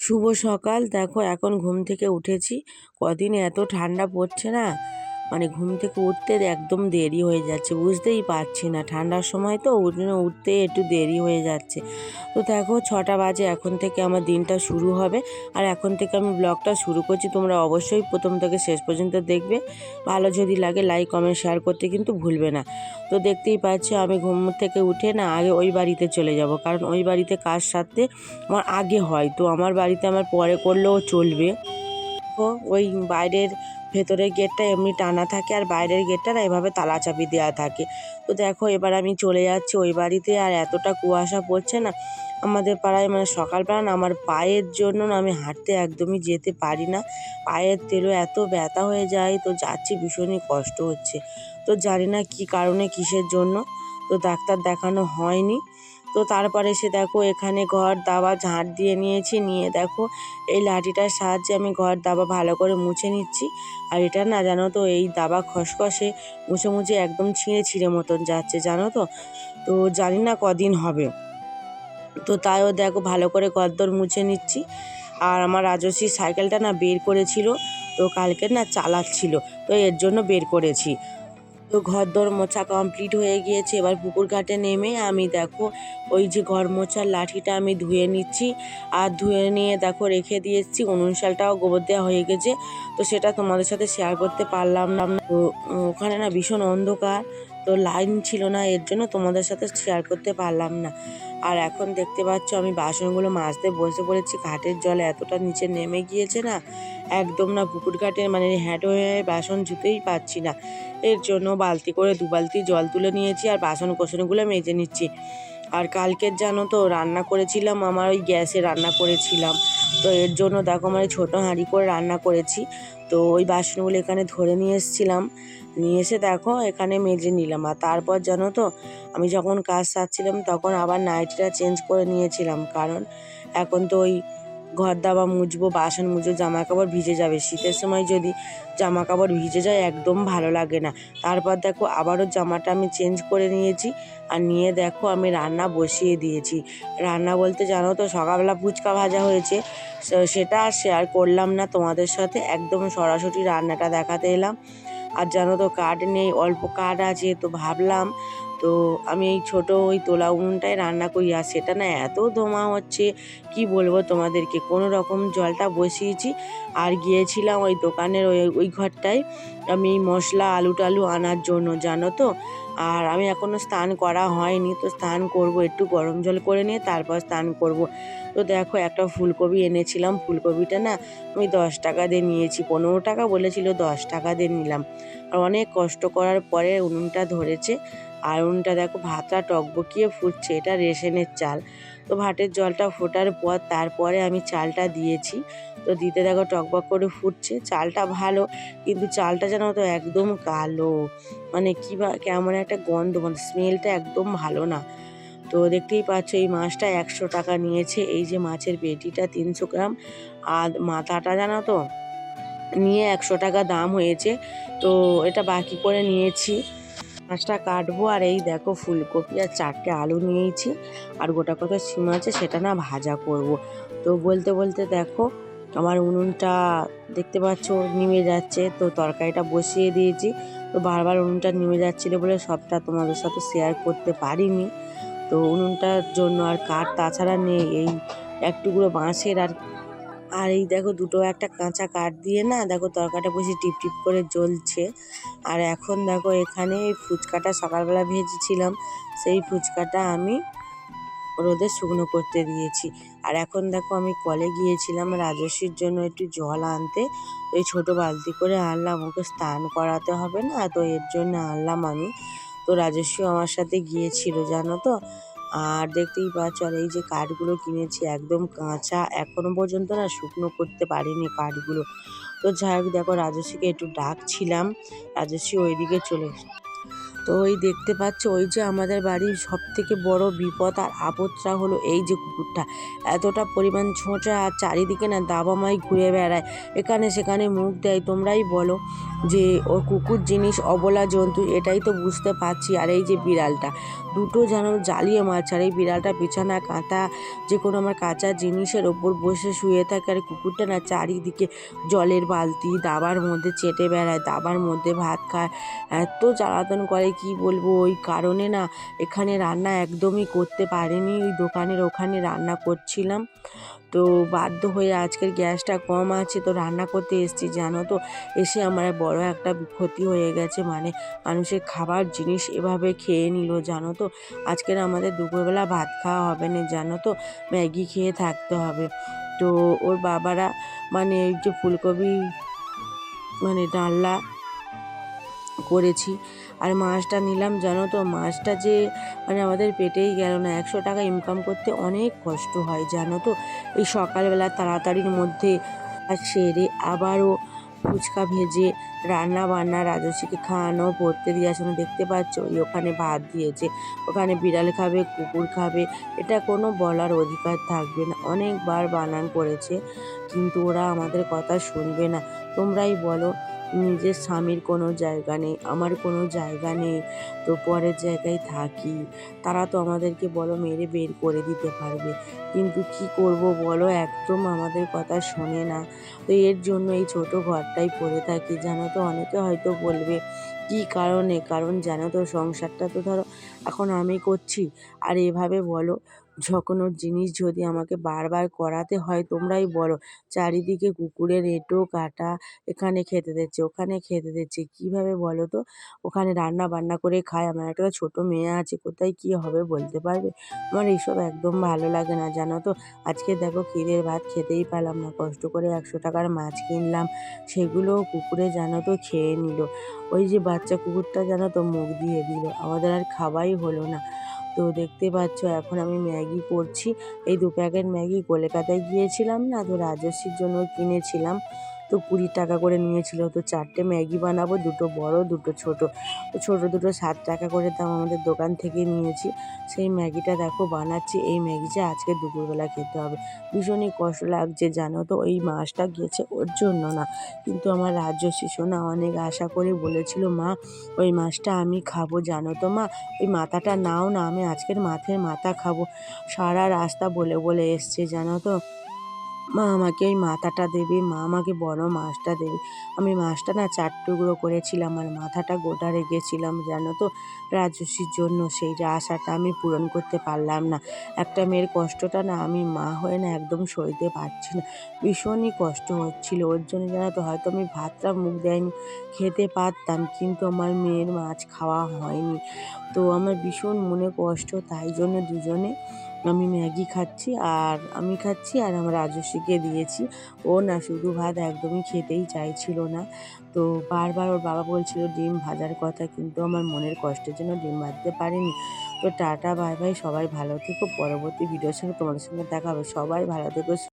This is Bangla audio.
শুভ সকাল। দেখো এখন ঘুম থেকে উঠেছি। কদিন এত ঠান্ডা পড়ছে না। মানে ঘুম থেকে উঠতে একদম দেরি হয়ে যাচ্ছে। বুঝতেই পারছি না। ঠান্ডার সময় তো ওই জন্য উঠতে একটু দেরি হয়ে যাচ্ছে। তো দেখো, ছটা বাজে। এখন থেকে আমার দিনটা শুরু হবে। আর এখন থেকে আমি ব্লগটা শুরু করছি। তোমরা অবশ্যই প্রথম থেকে শেষ পর্যন্ত দেখবে। ভালো যদি লাগে লাইক কমেন্ট শেয়ার করতে কিন্তু ভুলবে না। তো দেখতেই পাচ্ছি, আমি ঘুম থেকে উঠে না আগে ওই বাড়িতে চলে যাব। কারণ ওই বাড়িতে কাজ সারতে আমার আগে হয়। তো আমার বাড়িতে আমার পরে করলেও চলবে। দেখো ওই বাইরের ভেতরের গেটটা এমনি টানা থাকে আর বাইরের গেটটা না এভাবে তালা চাবি দেওয়া থাকে। তো দেখো এবার আমি চলে যাচ্ছি। ওই বাড়িতে আর এতটা কুয়াশা পড়ছে না। আমাদের পাড়ায় মানে সকালবেলা না আমার পায়ের জন্য না আমি হাঁটতে একদমই যেতে পারি না। পায়ের তেলও এত ব্যথা হয়ে যায় তো যাচ্ছি ভীষণই কষ্ট হচ্ছে। তো জানি না কী কারণে কিসের জন্য। তো ডাক্তার দেখানো হয়নি। তো তারপরে এসে দেখো, এখানে ঘর, দাবা, ঝাঁট দিয়ে নিয়েছি। নিয়ে দেখো, এই লাঠিটার সাহায্যে আমি ঘর, দাবা ভালো করে মুছে নিচ্ছি। আর এটা না, জানো তো, এই দাবা খসখসে মুছে মুছে একদম ছিঁড়ে ছিঁড়ে মতন যাচ্ছে, জানো তো? তো জানি না কদিন হবে। তো তাইও দেখো, ভালো করে গদ্দর মুছে নিচ্ছি। আর আমার রাজস্বী সাইকেলটা না বের করেছিল, তো কালকে না চালাচ্ছিল, তো এর জন্য বের করেছি। তো ঘর দর মোছা কমপ্লিট হয়ে গিয়েছে। এবার পুকুর ঘাটে নেমে আমি দেখো, ওই যে ঘর মোছার লাঠিটা আমি ধুয়ে নিচ্ছি। আর ধুয়ে নিয়ে দেখো, রেখে দিয়েছি উনুন শালটাও গোবর দেওয়া হয়ে গেছে। তো সেটা তোমাদের সাথে শেয়ার করতে পারলাম না। ওখানে না ভীষণ অন্ধকার। তো লাইন ছিল না, এর জন্য তোমাদের সাথে শেয়ার করতে পারলাম না। আর এখন দেখতে পাচ্ছ, আমি বাসনগুলো মাজতে বসে পড়েছি, ঘাটের জল এতটা নিচে নেমে গিয়েছে না, একদম না পুকুর ঘাটে মানে হ্যাট হয়ে বাসন ধুতেই পাচ্ছি না। এর জন্য বালতি করে দু বালতি জল তুলে নিয়েছি আর বাসন কোসনগুলো মেজে নিচ্ছি। আর কালকের জানো তো, রান্না করেছিলাম, আমার ওই গ্যাসে রান্না করেছিলাম। তো এর জন্য দেখো আমার এই ছোটো হাঁড়ি করে রান্না করেছি। তো ওই বাসনগুলো এখানে ধরে নিয়ে এসেছিলাম। নিয়ে এসে দেখো, এখানে মেজে নিলাম। আর তারপর জানো তো, আমি যখন কাজ সারছিলাম তখন আবার নাইটিটা চেঞ্জ করে নিয়েছিলাম। কারণ এখন তো ওই ঘর দাবা মুছবো, বাসন মুছবো জামা কাপড় ভিজে যাবে। শীতের সময় যদি জামা কাপড় ভিজে যায়, একদম ভালো লাগে না। তারপর দেখো, আবারও জামাটা আমি চেঞ্জ করে নিয়েছি। আর নিয়ে দেখো, আমি রান্না বসিয়ে দিয়েছি। রান্না বলতে জানো তো, সকালবেলা ফুচকা ভাজা হয়েছে। সেটা আর শেয়ার করলাম না তোমাদের সাথে। একদম সরাসরি রান্নাটা দেখাতে এলাম। আর জানো তো কার্ড নেই অল্প কার্ড আছে তো ভাবলাম তো আমি এই ছোটো ওই তোলা উনুনটায় রান্না করি, আর সেটা না এত ধোঁয়া হচ্ছে, কি বলব তোমাদেরকে? কোনো রকম জলটা বসিয়েছি, আর গিয়েছিলাম ওই দোকানের ওই ওই ঘরটায়, আমি মশলা, আলু টালু আনার জন্য, জানো তো? আর আমি এখনও স্নান করা হয়নি, তো স্নান করব, একটু গরম জল করে নিয়ে তারপর স্নান করব। তো দেখো একটা ফুলকপি এনেছিলাম, ফুলকপিটা না আমি দশ টাকা দিয়ে নিয়েছি, পনেরো টাকা বলেছিল, দশ টাকা দিয়ে নিলাম। আর অনেক কষ্ট করার পরে উনুনটা ধরেছে আর উনুনটা দেখো, ভাতটা টকবকিয়ে ফুটছে, এটা রেশনের চাল। তো ভাতের জলটা ফোটার পর তারপরে আমি চালটা দিয়েছি। তো দিতে দেখো টকবক করে ফুটছে, চালটা ভালো, কিন্তু চালটা যেন তো একদম কালো। মানে কী বা, কেমন একটা গন্ধ মানে স্মেলটা একদম ভালো না। তো দেখতেই পাচ্ছ, এই মাছটা একশো টাকা নিয়েছে। এই যে মাছের পেটিটা তিনশো গ্রাম, আর মাথাটা জানো তো, নিয়ে একশো টাকা দাম হয়েছে। তো এটা বাকি করে নিয়েছি। মাছটা কাটবো আর এই দেখো ফুলকপি আর চারটে আলু নিয়েছি। আর গোটা কত সিম আছে, সেটা না ভাজা করব। তো বলতে বলতে দেখো, আমার উনুনটা দেখতে পাচ্ছ নিমে যাচ্ছে, তো তরকারিটা বসিয়ে দিয়েছি। তো বারবার উনুনটা নিমে যাচ্ছিল বলে সবটা তোমাদের সাথে শেয়ার করতে পারিনি। তো উনুনটার জন্য আর কাঠ তাছাড়া নেই, এই এক টুকরো বাঁশের আর আর এই দেখো দুটো একটা কাঁচা কাঠ দিয়ে না দেখো তরকারিটা বসে টিপ টিপ করে জ্বলছে। আর এখন দেখো এখানে এই ফুচকাটা সকালবেলা ভেজেছিলাম, সেই ফুচকাটা আমি রোদে শুকনো করতে দিয়েছি। আর এখন দেখো আমি কলে গিয়েছিলাম রাজস্বীর জন্য একটু জল আনতে, ওই ছোট বালতি করে আনলাম, ওকে স্নান করাতে হবে না, তো এর জন্য আনলাম আমি। তো রাজস্বী আমার সাথে গিয়েছিল, জানো তো? আর দেখতেই পাচ্ছ, আর এই যে কাঠগুলো কিনেছি একদম কাঁচা, এখনও পর্যন্ত না শুকনো করতে পারিনি কাঠগুলো। তো যাই হোক, দেখো রাজস্বীকে একটু ডাকছিলাম রাজস্বী ওইদিকে চলে তো ওই দেখতে পাচ্ছ, ওই যে আমাদের বাড়ির সব থেকে বড় বিপদ আর আপদটা হলো এই যে কুকুরটা। এতটা পরিমাণ ছোঁচা আর চারিদিকে না দাবামাই ঘুরে বেড়ায়। এখানে সেখানে মুখ দেয়, তোমরাই বলো যে ও কুকুর জিনিস অবলা জন্তু, এটাই তো বুঝতে পারছি। আর এই যে বিড়ালটা, দুটো যেন জ্বালিয়ে মাছ আর এই বিড়ালটা বিছানা, কাঁথা, যে কোনো আমার কাঁচা জিনিসের ওপর বসে শুয়ে থাকে। আর কুকুরটা না চারিদিকে জলের বালতি, দাবার মধ্যে চেটে বেড়ায়, দাবার মধ্যে ভাত খায়। এত জ্বালাতন করে কি বলব? ওই কারণে না এখানে রান্না একদমই করতে পারিনি। ওই দোকানের ওখানে রান্না করছিলাম। তো বাধ্য হয়ে আজকের গ্যাসটা কম আছে, তো রান্না করতে এসেছি, জানো তো? এসে আমার বড় একটা ক্ষতি হয়ে গেছে মানে মানুষের খাবার জিনিস এভাবে খেয়ে নিল, জানো তো? আজকের আমাদের দুপুরবেলা ভাত খাওয়া হবে না, জানো তো? ম্যাগি খেয়ে থাকতে হবে। তো ওর বাবারা মানে এই যে ফুলকপি মানে ডালনা করেছি। আর মাছটা নিলাম, জানো তো? মাছটা যে মানে আমাদের পেটেই গেল না। একশো টাকা ইনকাম করতে অনেক কষ্ট হয়, জানো তো? এই সকালবেলা তাড়াতাড়ির মধ্যে আর সেরে আবারও ফুচকা ভেজে রান্না বান্না রাজস্বীকে খাওয়ানো, পড়তে দিয়ে আসলে দেখতে পাচ্ছ? ওই ওখানে ভাত দিয়েছে। ওখানে বিড়াল খাবে, কুকুর খাবে, এটা কোনো বলার অধিকার থাকবে না। অনেকবার বানান করেছে, কিন্তু ওরা আমাদের কথা শুনবে না। তোমরাই বলো নিজের স্বামীর কোনো জায়গা নেই, আমার কোনো জায়গা নেই, তো পরের জায়গায় থাকি। তারা তো আমাদেরকে বলো মেরে বের করে দিতে পারবে। কিন্তু কি করব বলো, একদম আমাদের কথা শোনে না। তো এর জন্য এই ছোট ঘরটাই পড়ে থাকি। জানো তো, অনেকে হয়তো বলবে কি কারণে? কারণ জানো তো, সংসারটা তো ধরো এখন আমি করছি। আর এভাবে বলো ওর জিনিস যদি আমাকে বারবার করাতে হয়, তোমরাই বলো, চারিদিকে কুকুরের এঁটো কাটা এখানে খেতে দিচ্ছে, ওখানে খেতে দিচ্ছে। কীভাবে বলো তো? ওখানে রান্না বান্না করে খায়। আমার একটা ছোটো মেয়ে আছে, কোথায় কী হবে বলতে পারবে? আমার এইসব একদম ভালো লাগে না, জানো তো? আজকে দেখো ক্ষীরের ভাত খেতেই পেলাম না, কষ্ট করে একশো টাকার মাছ কিনলাম। সেগুলো কুকুরে জানো তো খেয়ে নিল। ওই যে বাচ্চা কুকুরটা যেন তো মুখ দিয়ে দিল। আমাদের আর খাবাই হলো না। তো দেখতে পাচ্ছ, এখন আমি ম্যাগি করছি। এই দু প্যাকেট ম্যাগি কলকাতায় গিয়েছিলাম না, তো রাজস্বীর জন্য কিনেছিলাম। তো কুড়ি টাকা করে নিয়েছিল। তো চারটে ম্যাগি বানাবো, দুটো বড়, দুটো ছোট। তো ছোটো দুটো সাত টাকা করে দাম আমাদের দোকান থেকে নিয়েছি। সেই ম্যাগিটা দেখো বানাচ্ছি। এই ম্যাগিটা আজকে দুপুরবেলা খেতে হবে। ভীষণই কষ্ট লাগছে, জানো তো? ওই মাছটা গিয়েছে ওর জন্য না। কিন্তু আমার রাজ্য শিশু না অনেক আশা করে বলেছিল, মা, ওই মাছটা আমি খাব, জানো তো মা? ওই মাথাটা নাও না, আমি আজকের মাছের মাথা খাব। সারা রাস্তা বলে বলে এসছে, জানো তো? মা আমাকে ওই মাথাটা দেবে, মা আমাকে বড় মাছটা দেবে। আমি মাছটা না চার টুকরো করেছিলাম আর মাথাটা গোটা রেখেছিলাম, জানো তো? রাজস্বীর জন্য সেই আশাটা আমি পূরণ করতে পারলাম না। একটা মেয়ের কষ্টটা না আমি মা হয়ে না একদম সইতে পারছি না। ভীষণই কষ্ট হচ্ছিল। ওর জন্য জানো তো হয়তো আমি ভাতটা মুখ দেয়নি, খেতে পারতাম, কিন্তু আমার মেয়ের মাছ খাওয়া হয়নি। তো আমার ভীষণ মনে কষ্ট, তাই জন্য দুজনে আমি ম্যাগি খাচ্ছি আর আমি খাচ্ছি আর আমার রাজস্বীকে দিয়েছি। ও না শুধু ভাত একদমই খেতেই চাইছিল না। তো বারবার ওর বাবা বলছিল ডিম ভাজার কথা কিন্তু আমার মনের কষ্টের জন্য ডিম ভাজতে পারিনি। তো টাটা, বাই বাই, সবাই ভালো থেকো। পরবর্তী ভিডিওর সঙ্গে তোমাদের সঙ্গে দেখা হবে। সবাই ভালো থেকো